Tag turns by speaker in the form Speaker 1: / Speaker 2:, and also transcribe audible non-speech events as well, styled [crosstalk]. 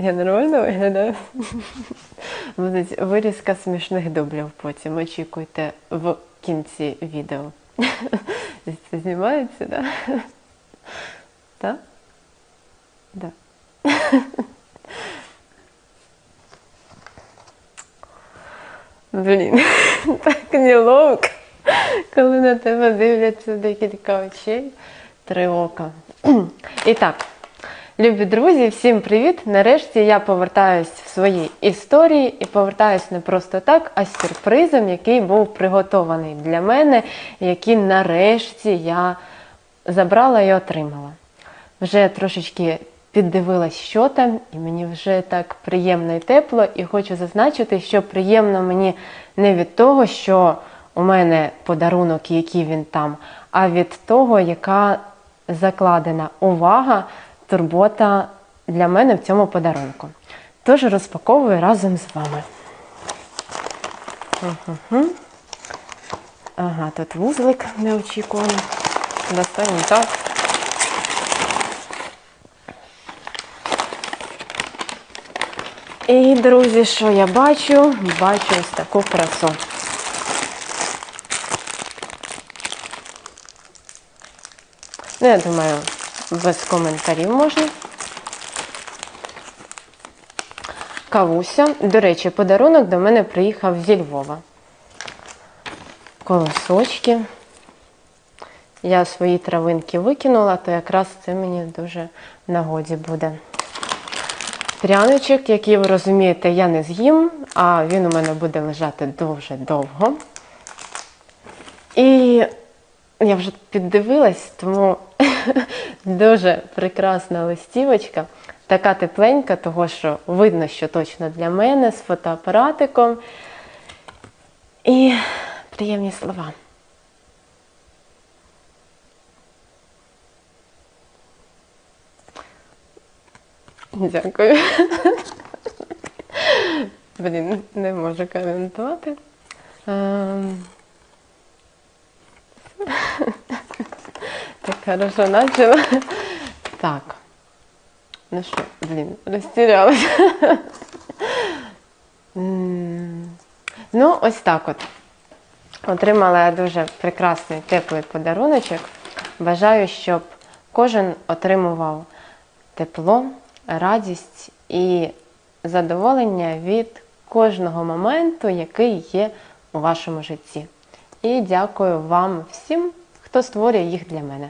Speaker 1: Я нормально виглядаю? [laughs] Будуть вирізка смішних дублів потім. Очікуйте в кінці відео. Це знімається, так? Да? Так? Блін, [laughs] так неловко, коли на тебе дивляться декілька очей, три ока. І так, любі друзі, всім привіт! Нарешті я повертаюсь в свої історії і повертаюсь не просто так, а з сюрпризом, який був приготований для мене, який нарешті я забрала і отримала. Вже трошечки піддивилась, що там, і мені вже так приємно і тепло, і хочу зазначити, що приємно мені не від того, що у мене подарунок, який він там, а від того, яка закладена увага, турбота для мене в цьому подарунку. Тож розпаковую разом з вами. Ага, тут вузлик неочікуваний. Достанемо так. І, друзі, що я бачу? Бачу ось таку красу. Ну, я думаю, без коментарів можна. Кавуся. До речі, подарунок до мене приїхав зі Львова. Колосочки. Я свої травинки викинула, то якраз це мені дуже нагоді буде. Пряничок, який ви розумієте, я не з'їм, а він у мене буде лежати дуже довго. І я вже піддивилась, тому [laughs] дуже прекрасна листівочка, така тепленька, того що видно, що точно для мене з фотоапаратиком. І приємні слова. Дякую. [laughs] Блін, не можу коментувати. Хорошо начала. Так. Ну що, блін, розтірялася. Ну, ось так от. Отримала дуже прекрасний теплий подаруночок. Бажаю, щоб кожен отримував тепло, радість і задоволення від кожного моменту, який є у вашому житті. І дякую вам всім, хто створює їх для мене.